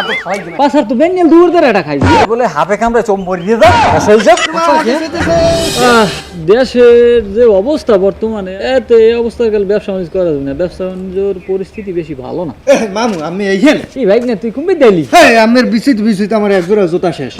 দাদু খাওয়াই দিন পাশার তো বেঙ্গল দূর ধরে এটা খাইছি বলে হাফে কামড়ে চোম মরিয়ে দাও সেই দেশের যে অবস্থা বর্তমানে এতে এই অবস্থা গেলে ব্যবসা বাণিজ্য করা যাবে না। ব্যবসা বাণিজ্যের পরিস্থিতি বেশি ভালো না। এ, মামু আমি এইখানে। এই ভাই না তুই কুম্বি দিলি? হ্যাঁ আমার বিচিত বিচিত আমার এক জোড়া জুতা শেষ।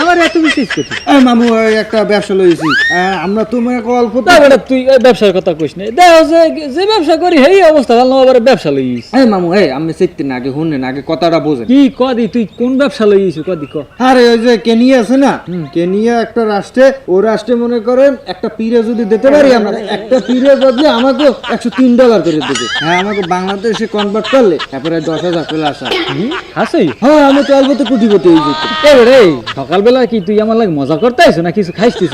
আমার এত বিশ্বাস করছিস এ, মামু ওই একটা ব্যবসা লইছি। আহ, আমরা তোমার অল্প তা বেটা তুই এই ব্যবসার কথা কইস না। দেখো যে যে ব্যবসা করি সেই অবস্থা ভালো না আবার ব্যবসা লইস। এই মামু এই আমি শিখতে না আগে শুনেন আগে কথাটা বোঝেন। কি কদি তুই কোন ব্যবসা লইস কদি ক? আরে ওই যে কেনিয়া আছে না কেনিয়া একটা রাষ্ট্রে ও রাষ্ট্রে মনে করেন একটা পিরে যদি দিতে পারি আমরা একটা পিরে বদলে আমাকে একশো তিন ডলার করে দেবে। হ্যাঁ আমাকে বাংলাদেশে কনভার্ট করলে তারপরে দশ হাজার চলে আসা। হাসই হ্যাঁ আমি তো অল্প তো হয়ে যেত এবারে সকালবেলা কি তুই আমার লাগে মজা করতে আইছো না কিছু খাইছিস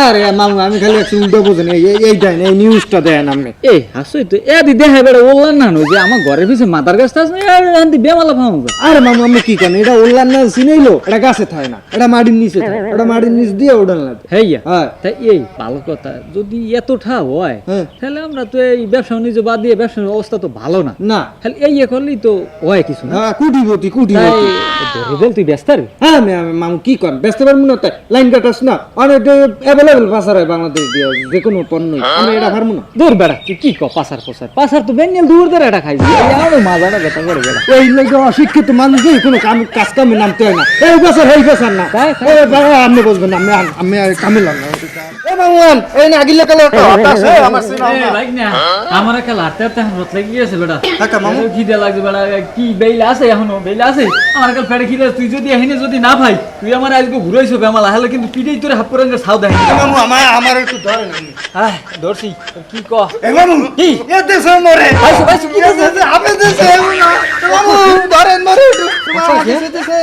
আরে মামু আমি খালি একটু উল্টো বোঝেন। এই দেন এই নিউজটা দেন আপনি। এই হাসই তো এ দি দেখা বেড়া বললাম না যে আমার ঘরের পিছে মাথার গাছটা আছে না আন্তি বেমালা ফামু আরে মামু আমি কি কেন এটা উল্লান না চিনাইলো? এটা গাছে থাকে না এটা মাটির নিচে থাকে এটা মাটির নিচ দিয়ে লাগে হেইয়া। হ্যাঁ। তাই এই ভালো কথা যদি এত ঠা হয় হ্যাঁ। তাহলে আমরা তো এই ব্যবসা বাণিজ্য বাদ দিয়ে ব্যবসার অবস্থা তো ভালো না। না। তাহলে এই ইয়ে করলেই তো হয় কিছু না। হ্যাঁ কুটিপতি কুটিপতি। ধরে ফেল তুই ব্যস্ত হ্যাঁ মামু কি ব্যস্ত পারব না তাই লাইন কাটাস না। অনেক অ্যাভেলেবেল বাসার হয় বাংলাদেশ দিয়ে যে কোনো পণ্যই আমি এটা পারব না দূর বেড়া তুই কি ক পাসার পাসার পাসার তো বেঙ্গল দূর ধরে এটা খাইছি। আমার মাজাটা ব্যথা করে বেড়া। এই লাগে অশিক্ষিত মানুষদের কোনো কাম কাজ কামে নামতে হয় না। এই বছর এই বছর না। আপনি বুঝবেন আমি আমি কামে লাগলাম এই মামু এই না আগিলে কালে আমার সিনা এ, ভাই না, আমার একটা লাটতে হাঁটতে এখন রত গেছে বেটা। কাকা, মামু? এ, খিদে লাগছে বেটা কি বেইল আছে এখনও বেইল আছে? আমার কাল পেটে খিদে তুই যদি এখানে যদি না ভাই তুই আমার আজকে ঘুরাইছো বেমালা হলে কিন্তু পিঠেই তোর হাত করে সাউ দেয়। মামু আমার আমার একটু ধরেন হ্যাঁ ধরছি কি ক? এই মামু কি? এ দেশে মরে। পাইছো পাইছো কি দেশে? আপনি দেশে মামু ধরেন মরে একটু। দেশে দেশে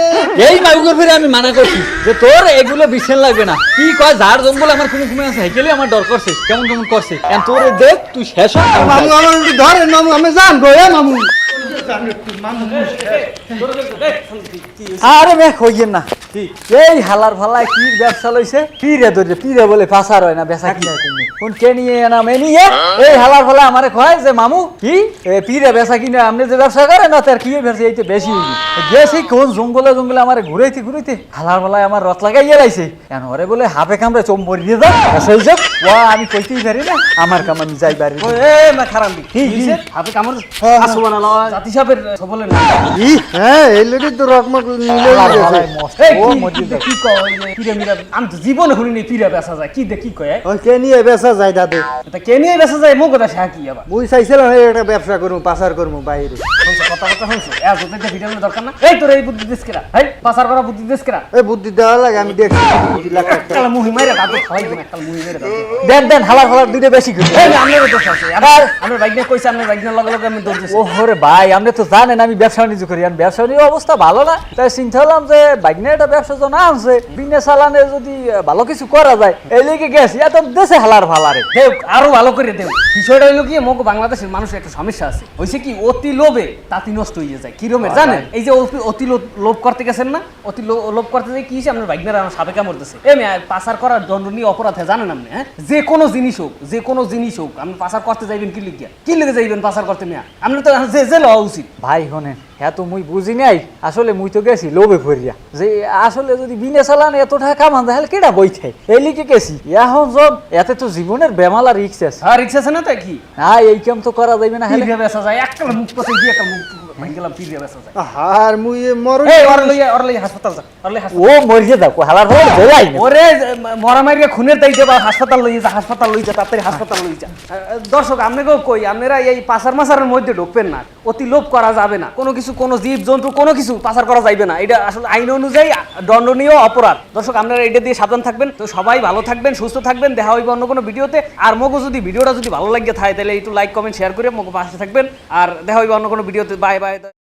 এই মাগুর ফিরে আমি মানা করছি যে তোর এগুলো বিশেষ লাগবে না। কি কয় ঝাড় জঙ্গল আমার কুমু কুমে আছে? হেকেলে আমার ডর করছে কেমন কেমন করছে? এখন তোর দেখ তুই শেষ মামু। আমার ধরে মামু আমি জানব এ মামু। আরে মে কইয়েন না। এই হালার ফালায় কি ব্যবসা লইছে? পিরে ধরে পিরে বলে ফাসার হয় না বেচা কিনা তুমি কোন কে নিয়ে না মে নিয়ে এই হালার ফালা আমারে কয় যে মামু কি? এ পিরে বেচা কিনা আপনি যে ব্যবসা করেন না তার কি ব্যবসা? এইতে বেশি গেছি কোন জঙ্গলে জঙ্গলে আমারে ঘুরাইতে ঘুরাইতে হালার ফালায় আমার রথ লাগাইয়া লাইছে। এখন ওরে বলে হাফে কামড়ে চোম মরিয়ে দাও সেই যাও ওয়া আমি কইতেই পারি না আমার কাম আমি যাই পারি এ মা খারাপ দি কি হইছে? হাতে কামড়? আসো বানালো জাতি সাহেবের সবলে না ই হ্যাঁ এই তো রকমক নিলে ও কি কয় মিরা আমি তো জীবনে শুনিনি পিরে বেচা যায়। কি দে কি কয় ওই কে নিয়ে বেচা যায় দাদু? কে নিয়ে বেচা যায় মো কথা শাহ কি আবার? মুই চাইছিলাম একটা ব্যবসা করব পাচার করব বাইরে। কথা কথা শুনছো? এ যদি ভিডিও দরকার না? এই তোর এই বুদ্ধি দিস কেরা? এই পাসার করা বুদ্ধি দিস কেরা? এই বুদ্ধি দেওয়া লাগে আমি দেখছি। বুদ্ধি লাগে কাল মুহি মাইরে দাদু খাওয়াই দিন কাল মুহি মাইরে দাদু। দেন দেন হালার ফালার দুইটা বেশি করে। এই আপনার দোষ আছে। আবার আমার বাইক নিয়ে কইছে আপনার বাইক নিয়ে লগে লগে আমি দৌড় দিছি ও হরে ভাই আপনি তো জানেন আমি ব্যবসা বাণিজ্য করি। আর ব্যবসা বাণিজ্য অবস্থা ভালো না। তাই চিন্তা হলাম যে বাইক একটা ব্যবসা তো না আছে বিনে চালানে যদি ভালো কিছু করা যায় এই লেগে গেছি। এত দেশে হালার ফালারে দেও আরও ভালো করে দেও। বিষয়টা হইল কি মগ বাংলাদেশের মানুষের একটা সমস্যা আছে। হইছে কি অতি লোভে তাতি নষ্ট হয়ে যায়। কি রকমের জানেন? এই যে অতি- লোভ করতে গেছেন না? অতি লোভ করতে যে কি হয়েছে আপনার বাইকনার আমার সাপে কামড়তেছে এ মেয়ে পাচার করার দণ্ডনীয় অপরাধ হয় জানেন আপনি হ্যাঁ? যে কোনো জিনিস হোক যে কোনো জিনিস হোক আপনি পাচার করতে যাইবেন কি লিখিয়া কি লিখে যাইবেন পাচার করতে মেয়া? আপনি তো যে যে লওয়া উচিত। ভাই হনে হ্যাঁ তো মুই বুঝি নাই আসলে মুই তো গেছি লোভে ভরিয়া। যে আসলে যদি বিনে চালান এত টাকা কামান তাহলে কেডা বই খাই এই গেছি। এখন সব এতে তো জীবনের বেমালা রিক্স আছে। আর রিক্সা আছে না তাই কি? না এই কাম তো করা যাবে না হ্যাঁ যায়? একটা মুখ পথে দিয়ে একটা মুখ ভাঙ পিরিয়া বেসা যায় আর মুই মর এই ওর লইয়া ওর লইয়া হাসপাতাল যা ওর লইয়া হাসপাতাল। ও মরিয়ে দাও হালার ফালার জেলাই ওরে মরা মারিয়া খুনের হাসপাতাল লই যা হাসপাতাল লই যা তাড়াতাড়ি হাসপাতাল লই যা। দর্শক আপনাকেও কই আপনারা এই পাচার মাসারের মধ্যে ঢুকবেন না। অতি লোভ করা যাবে না। কোনো কিছু কোনো জীব জন্তু কোনো কিছু পাচার করা যাবে না। এটা আসলে আইন অনুযায়ী দণ্ডনীয় অপরাধ। দর্শক আপনারা এটা দিয়ে সাবধান থাকবেন। তো সবাই ভালো থাকবেন সুস্থ থাকবেন। দেখা হইবে অন্য কোনো ভিডিওতে। আর মগো যদি ভিডিওটা যদি ভালো লাগে থাকে তাহলে একটু লাইক কমেন্ট শেয়ার করে মগো পাশে থাকবেন। আর দেখা হইবে অন্য কোনো ভিডিওতে। Bye bye by the